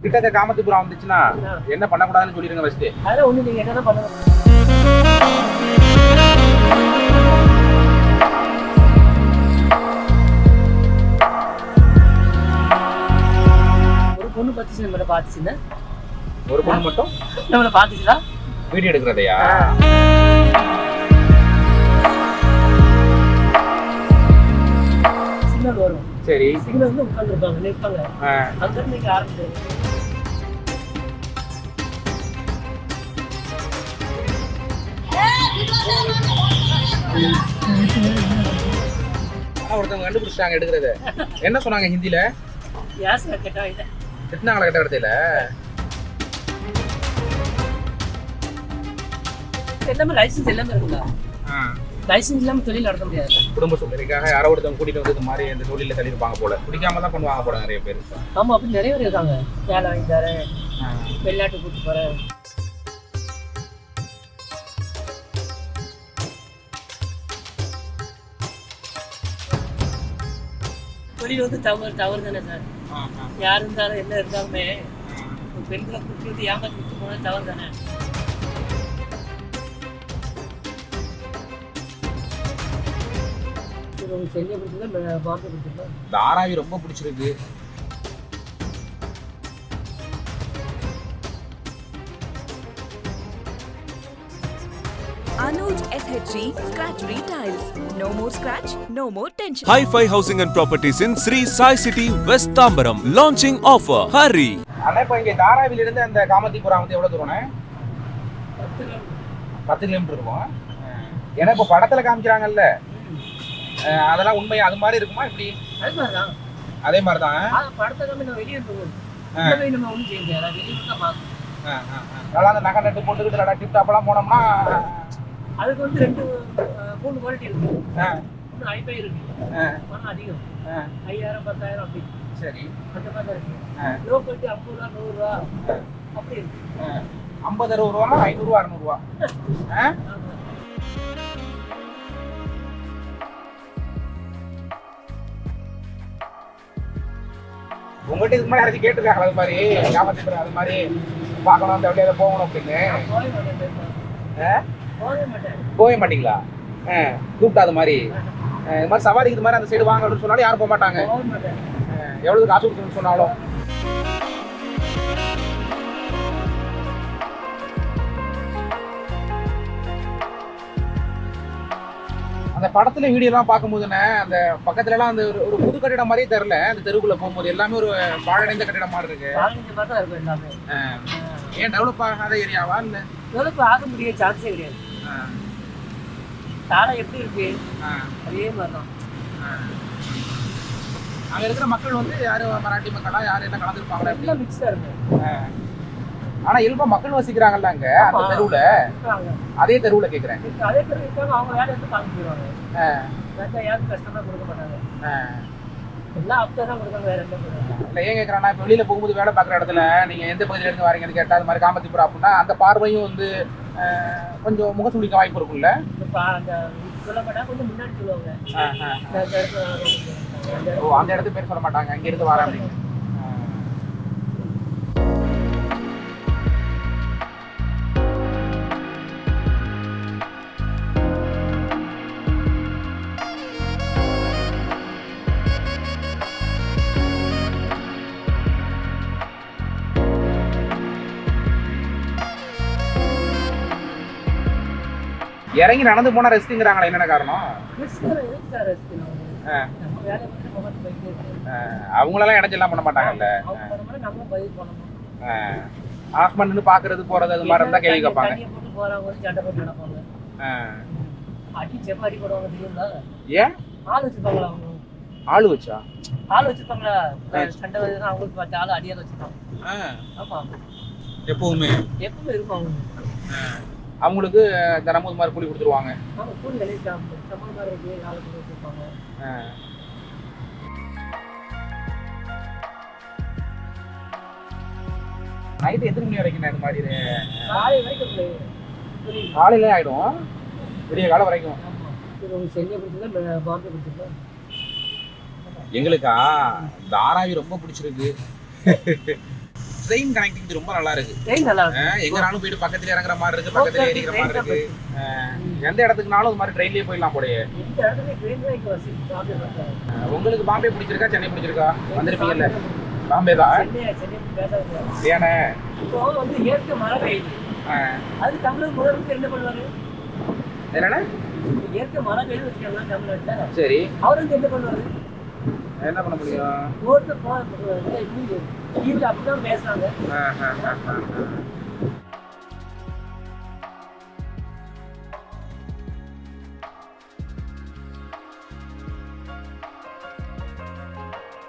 கிட்டக்க காமத்திபுரம் வந்துச்சுன்னா என்ன பண்ணக்கூடாதுன்னு சொல்லிடுங்க ஃபர்ஸ்ட் அதெல்லாம் ஒண்ணு நீங்க என்னதான் பண்ணுங்க ஒரு பொண்ணு பத்துச்சு நம்மள பாத்துச்சுன்னா ஒரு பொண்ணு மட்டும்? நம்மள பாத்துச்சுன்னா வீடியோ எடுக்கிறதையா? சிக்னல் வரும். சரி. சிக்னல் வந்து உட்காந்துருப்பாங்க நிற்பாங்க ஆ, அங்க இருந்து நீங்க ஆரம்பிச்சு ஆனா ஒருத்தவங்க கண்டுபிடிச்சிட்டாங்க எடுக்கிறத. என்ன சொன்னாங்க இல்லை திட்டினாங்களா கட்ட இடத்துல எல்லாமே லைசன்ஸ் எல்லாமே இருக்குல்ல லைசன்ஸ் இல்லாம தொழில் நடத்த முடியாது. குடும்ப சூழ்நிலைக்காக யாரோ ஒருத்தவங்க கூட்டிட்டு வந்து இந்த மாதிரி இந்த தொழில தள்ளியிருப்பாங்க போல. குடிக்காம தான் பண்ணுவாங்க போல நிறைய பேர். ஆமா அப்படி நிறைய பேர் இருக்காங்க. வேலை வாங்கி தரேன். வெளிநாட்டு கூட்டு போறேன். தொழில் வந்து தவறு தவறு தானே சார்? யார் இருந்தாலும் என்ன இருந்தாலுமே பெண்களை வந்து ஏமாத்தி விட்டு போனது தவறு தானே? பாம்பே ஆராவி ரொம்ப பிடிச்சிருக்கு Anuj SHG Scratch Retiles. No more scratch, no more tension. Hi-Fi Housing and Properties in Sri Sai City, West Tambaram. Launching offer. Hurry! ஆனா இப்ப இங்க தாராவில இருந்து அந்த காமத்திபுரம் வந்து எவ்வளவு தூரம்ண்ணே பத்து நாள் பத்து கிலோமீட்டர் இருக்கும் ஏன்னா இப்போ படத்துல காமிக்கிறாங்கல்ல அதெல்லாம் உண்மை. அது மாதிரி இருக்குமா இப்படி அது மாதிரிதான். அதே மாதிரி தான் படத்தை நம்ம வெளியே போய் நம்ம ஒன்றும் செய்ய முடியாது அது வெளியே தான் பார்க்கணும். நல்லா அந்த நகை நட்டு போட்டுக்கிட்டு நல்லா டிப் டாப்லாம் போனோம்னா அதுக்கு வந்து ரெண்டு மூணு குவாலிட்டி இருக்கு. ஒன்று ஐஃபை இருக்கு. பணம் அதிகம். ஐயாயிரம் பத்தாயிரம் அப்படி. சரி. அந்த மாதிரி தான் இருக்கு. லோ குவாலிட்டி ஐம்பது ரூபா நூறுரூவா அப்படி இருக்கு. ஐம்பது அறுபது ரூபானா ஐநூறுரூவா அறநூறுவா உங்கள்கிட்ட இதுக்கு மாதிரி யாராச்சும் கேட்டிருக்காங்களா? அது மாதிரி ஞாபகத்துக்கு அது மாதிரி பார்க்கணும் அந்த வழியாக போகணும் அப்படின்னு. போகவே மாட்டீங்களா? கூப்பிட்டா அது மாதிரி. இது மாதிரி சவாரிக்கு இது மாதிரி அந்த சைடு வாங்க அப்படின்னு சொன்னாலும் யாரும் போக மாட்டாங்க. எவ்வளவு காசு கொடுத்துன்னு சொன்னாலும். படத்துல வீடியோ எல்லாம் பார்க்கும்போதுண்ணே அந்த பக்கத்துல எல்லாம் அந்த ஒரு புது கட்டிடம் மாதிரியே தெரியல அந்த தெருவுக்குள்ள போகும்போது எல்லாமே ஒரு பாழடைந்த கட்டிடம் மாதிரி இருக்கு. ஏன் டெவலப் ஆகாத ஏரியாவா இல்ல? டெவலப் ஆக முடிய சான்ஸே கிடையாது. தாரா எப்படி இருக்கு? அதே மாதிரி தான். அங்க இருக்கிற மக்கள் வந்து யாரும் மராட்டி மக்களா? யாரும் என்ன கலந்துருப்பாங்களா? எல்லாம் மிக்ஸாக இருக்கு. ஆனா இயல்பா மக்கள் வசிக்கிறாங்கல்ல அங்க அந்த. தெருவுல. அதே தெருவுல கேக்குறேன். அதே இருக்காங்க அவங்க வேலை எடுத்து காமிச்சு போயிடுவாங்க அஹ், வேற யாரும் கஷ்டமா கொடுக்க மாட்டாங்க. எல்லாம் அப்போ தான் கொடுக்காங்க வேற என்ன பண்ணுவாங்க இல்ல. ஏன் கேக்குறேன்னா இப்ப வெளியில போகும்போது வேலை பாக்குற இடத்துல நீங்க எந்த பகுதியில இருந்து வரீங்கன்னு கேட்டா அது மாதிரி காமத்திபுரம் அப்படின்னா அந்த பார்வையும் வந்து கொஞ்சம் முகசுளிக்க வாய்ப்பு இருக்கும்ல? சொல்ல மாட்டாங்க கொஞ்சம் முன்னாடி சொல்லுவாங்க. இடத்துல. அந்த ஓ அந்த இடத்து பேர் சொல்ல மாட்டாங்க அங்க இருந்து வரேன் அப்படின்னு. இறங்கி நடந்து போனா ரெஸ்ட்டுங்கிறாங்களா என்னென்ன காரணம்? அவங்களெல்லாம் இடைஞ்செல்லாம் பண்ண மாட்டாங்கல்ல? அவங்க பண்ண பாக்குறது போறது அது மாதிரி இருந்தா கேள்வி கேட்பாங்க? ஏன்? ஆள் வச்சிருப்பாங்களா அவங்க? ஆளு வச்சா? ஆள் வச்சிருப்பாங்களா? சண்டை வருதுன்னா அவங்களுக்கு பார்த்து ஆள் அடியால வச்சிருப்பாங்க. ஆமா. எப்பவுமே. எப்பவுமே அவங்க. அவங்களுக்கு தினமும் இது மாதிரி கூலி கொடுத்துருவாங்க. நைட்டு எத்தனை மணி வரைக்கும் இது மாதிரி. காலையில ஆயிடும். விடிய காலம் வரைக்கும்? எங்களுக்கா? தாராவி ரொம்ப பிடிச்சிருக்கு. ட்ரெயின் கனெக்டிங் ரொம்ப நல்லா இருக்கு. ட்ரெயின் நல்லா இருக்கு. எங்கனாலும் போயிட்டு பக்கத்துல இறங்குற மாதிரி இருக்கு பக்கத்துல ஏறிக்கிற மாதிரி இருக்கு. எந்த இடத்துக்குனாலும் இது மாதிரி ட்ரெயின்லயே போயிடலாம் போலயே. உங்களுக்கு பாம்பே பிடிச்சிருக்கா சென்னை பிடிச்சிருக்கா? வந்திருப்பீங்கல்ல. பாம்பே தான். சென்னை சென்னை பேசாது ஏன்னா இப்போ வந்து இயற்கை மழை பெய்யுது அது தமிழக முதலமைச்சர் என்ன பண்ணுவாரு? இப்போ இயற்கை மழை பெய்யுது வச்சுக்கலாம் தமிழ்நாட்டுல. சரி. அவர் வந்து என்ன பண்ணுவாரு? என்ன பண்ண முடியும்? அப்படிதான் பேசுறாங்க.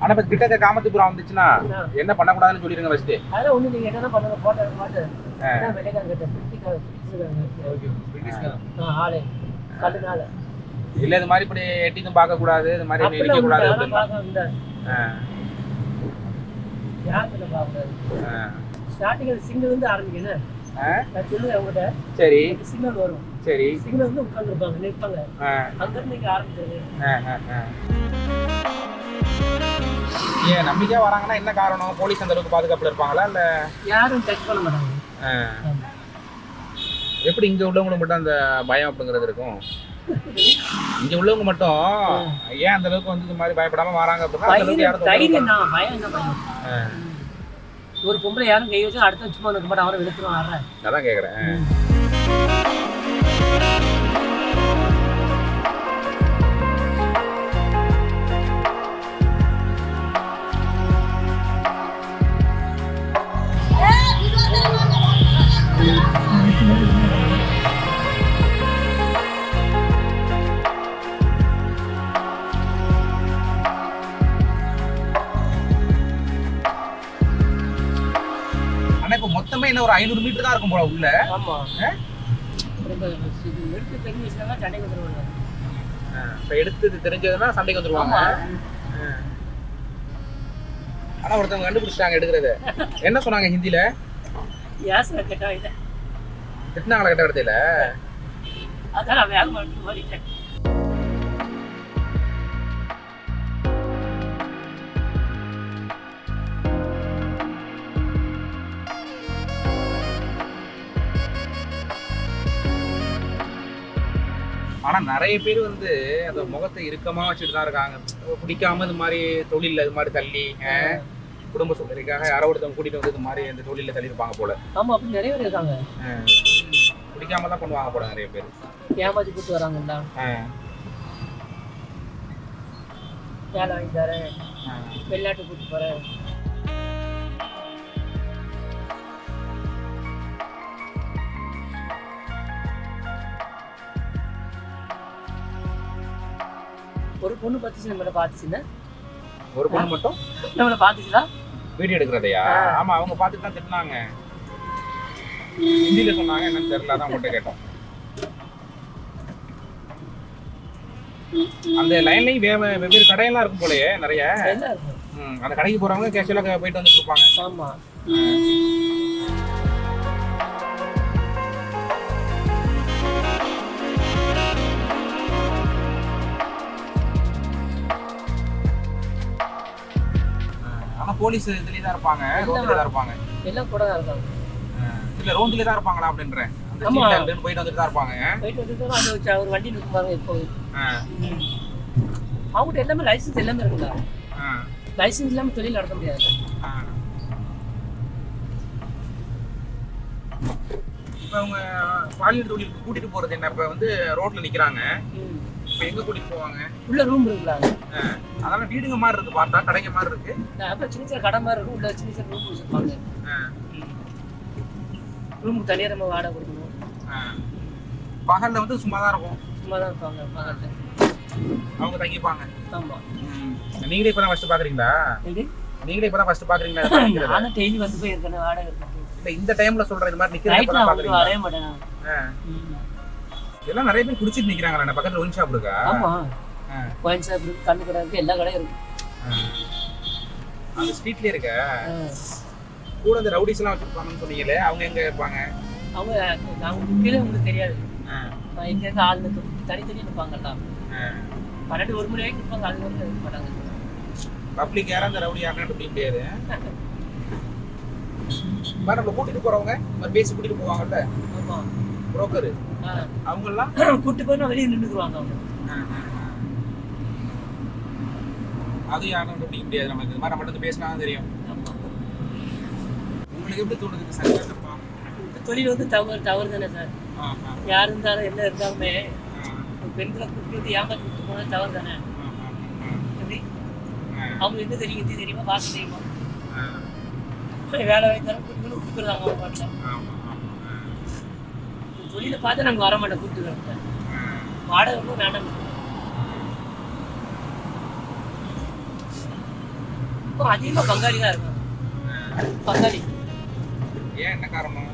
ஆனா இப்ப கிட்டக்க காமத்துப்புறம் வந்துச்சுன்னா என்ன பண்ணக்கூடாதுன்னு சொல்லிருங்க ஃபர்ஸ்ட் அதெல்லாம் ஒண்ணு நீங்க என்னதான் பண்ணுங்க போட்டோ மாட்டேன். ஆளே. கல்லுனால இல்ல இது மாதிரி இப்படி எட்டின்னு பார்க்க கூடாது இது மாதிரி அப்படிலாம் நிக்க கூடாது உண்டு, அப்படின்னா. பார்க்கக்கூடாது ஸ்டார்டிங் சிங்கிள் வந்து அவங்ககிட்ட சரி. சிக்னல் வரும். சரி. சிக்னல் வந்து உட்காந்துருப்பாங்க நிற்பாங்க அஹ் அங்க இருந்து நீங்க. ஏன் நம்பிக்கையா வராங்கன்னா என்ன காரணம்? போலீஸ் அந்த அளவுக்கு பாதுகாப்புல இருப்பாங்களா இல்ல? யாரும் டச் பண்ண மாட்டாங்க. எப்படி இங்க உள்ளவங்களுக்கு மட்டும் அந்த பயம் அப்படிங்கிறது இருக்கும்? இங்க உள்ளவங்க மட்டும் ஏன் அந்த அளவுக்கு வந்து இந்த மாதிரி பயப்படாம வராங்க? அப்படின்னா ஒரு பொம்பளை யாரும் கை வச்சா அடுத்த சும்மா இருக்க மாட்டேன் அவரை விழுத்துருவான் அதான் கேக்குறேன். என்ன ஒரு ஐநூறு மீட்டர் தான் இருக்கும் போல உள்ள. எடுத்து இப்ப தெரிஞ்சதுன்னா சண்டைக்கு வந்துருவாங்க. ஆனா ஒருத்தவங்க கண்டுபிடிச்சிட்டாங்க எடுக்கிறத. என்ன சொன்னாங்க இல்லை. திட்டினாங்களா கட்ட இடத்துல அதான் ஆனா நிறைய பேர் வந்து அந்த முகத்தை இறுக்கமா வச்சுட்டு தான் இருக்காங்க. பிடிக்காம இந்த மாதிரி தொழில்ல இது மாதிரி தள்ளி குடும்ப சூழ்நிலைக்காக யாரோ ஒருத்தவங்க கூட்டிட்டு வந்து இது மாதிரி இந்த தொழில தள்ளி இருப்பாங்க போல. ஆமா அப்படி நிறைய பேர் இருக்காங்க. பிடிக்காம தான் பண்ணுவாங்க போல நிறைய பேர். ஏமாத்தி கூட்டு வராங்கல்ல. வேலை வாங்கி தரேன். வெளிநாட்டு கூட்டு போறேன். ஒரு பொண்ணு பத்து நம்மளை பார்த்துச்சுன்னா ஒரு பொண்ணு மட்டும்? நம்மளை பார்த்துச்சுன்னா வீடியோ எடுக்கிறதையா? ஆமா அவங்க பார்த்துட்டு தான் திட்டினாங்க. ஹிந்தியில சொன்னாங்க என்னன்னு தெரியல அதான் உங்கள்கிட்ட கேட்டோம். அந்த லைன்லயும் வெவ்வேறு கடையெல்லாம் இருக்கும் போலயே நிறைய. அந்த கடைக்கு போறவங்க கேஷுவலா போயிட்டு வந்துட்டு இருப்பாங்க. ஆமா. போலீஸ் இதுலயே தான் இருப்பாங்க ரோட்ல தான் இருப்பாங்க. எல்லாம் கூட தான் இருக்காங்க. இல்ல ரோட்ல தான் இருப்பாங்களா அப்படின்றேன் போயிட்டு வந்துட்டு தான் இருப்பாங்க. போயிட்டு வந்துட்டு அவர் வண்டி நிற்கும் பாருங்க இப்போ. அவங்ககிட்ட எல்லாமே லைசன்ஸ் எல்லாமே இருக்குல்ல? ஆ, லைசன்ஸ் இல்லாம தொழில் நடத்த முடியாது. இப்ப அவங்க பாலியல் தொழிலுக்கு கூட்டிட்டு போறது என்ன? இப்ப வந்து ரோட்ல நிக்கிறாங்க. இப்ப எங்க கூட்டிட்டு போவாங்க? உள்ள ரூம் இருக்குல்ல அதெல்லாம் வீடுங்க மாதிரி இருக்கு பார்த்தா கடைங்க மாதிரி இருக்கு. அப்புறம் சின்ன சின்ன கடை மாதிரி இருக்கும் உள்ள சின்ன சின்ன ரூம் வச்சிருப்பாங்க. ரூமுக்கு தனியாக நம்ம வாடகை கொடுக்கணும். பகல்ல வந்து சும்மா தான் இருக்கும். சும்மா தான் இருப்பாங்க பக்கத்துல அவங்க தங்கிப்பாங்க. ஆமா. நீங்களே இப்பதான் ஃபர்ஸ்ட் பாக்குறீங்களா? நீங்களே இப்பதான் ஃபர்ஸ்ட் பாக்குறீங்களா? நானும் டெய்லி வந்து போய் இருக்கேன் வாடகை இருக்கேன் இந்த டைம்ல சொல்ற இது மாதிரி பாக்குறீங்களா? வரைய மாட்டேன் நான். ஆ. ம். இதெல்லாம் நிறைய பேர் குடிச்சிட்டு நிக்கிறாங்களா பக்கத்துல ஒயின் ஷாப் இருக்கா ஆமா. ஒயின் ஷாப் இருக்கு கண்ணு கடை இருக்கு எல்லா கடையும் இருக்கு. அந்த ஸ்ட்ரீட்லயே இருக்க. கூட இந்த ரவுடிஸ் எல்லாம் வச்சிருப்பாங்கன்னு சொன்னீங்களே அவங்க எங்க இருப்பாங்க அவங்க அவங்க கீழே உங்களுக்கு தெரியாது இங்க இருந்து ஆள் நிற்கும் தனித்தனி நிற்பாங்கல்ல. பன்னெண்டு ஒரு மணி வரைக்கும் நிற்பாங்க அது வந்து இருக்க மாட்டாங்க பப்ளிக் யாரும் அந்த ரவுடி யாரும் பிடிக்க முடியாது நம்மளை கூட்டிட்டு போறவங்க பேசி கூட்டிட்டு போவாங்கல்ல ஆமா புரோக்கர். அவங்க எல்லாம் கூட்டு போய் வெளியே நின்றுக்குருவாங்க அவங்க. அது யாரும் கண்டுபிடிக்க முடியாது. நமக்கு இந்த மாதிரி பேசினா தெரியும். உங்களுக்கு எப்படி தோணுது இது இந்த தொழில் வந்து தவறு தவறு தானே சார். யார் இருந்தாலும் என்ன இருந்தாலுமே பெண்களை கூட்டி வந்து ஏமாத்தி விட்டு போனது தவறு தானே. எப்படி? ஆ, அவங்க என்ன தெரியும்? இது தெரியுமா? பார்த்து தெரியுமா? வேலை கூட்டி வந்து கொடுக்குறாங்க அவங்க பாட்டில்? தொழிலை பார்த்து நாங்கள் வர மாட்டோம் கூப்பிட்டு. வாடகை ஒன்றும் வேண்டாம் இப்போ அதிகமாக பங்காளி தான் இருக்காங்க பங்காளி ஏன் என்ன காரணம்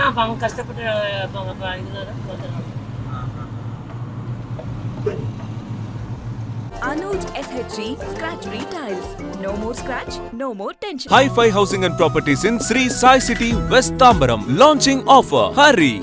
அப்ப அவங்க கஷ்டப்பட்டு Anuj SHG Scratch Retiles. No more scratch, no more tension. Hi-Fi Housing and Properties in Sri Sai City, West Tambaram. Launching offer. Hurry!